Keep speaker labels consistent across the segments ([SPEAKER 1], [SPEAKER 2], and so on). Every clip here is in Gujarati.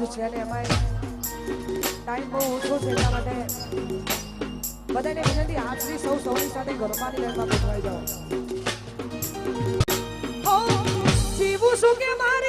[SPEAKER 1] જ છે અને એમાં ટાઈમ બહુ ઓછો છે, એટલા માટે બધાને વિનંતી આજની સૌ સૌની સાથે ગરબાની લહેરમાં ગોઠવાઈ જાઓ. શું કે મારે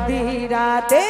[SPEAKER 1] আধি রাতে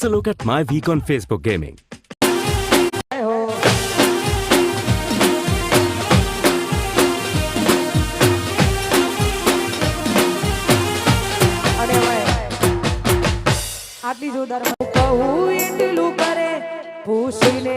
[SPEAKER 2] here's a look at my week on Facebook Gaming.
[SPEAKER 1] આટલી જોરદાર કહું એટલું કરે પૂછીને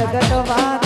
[SPEAKER 1] જગત વાત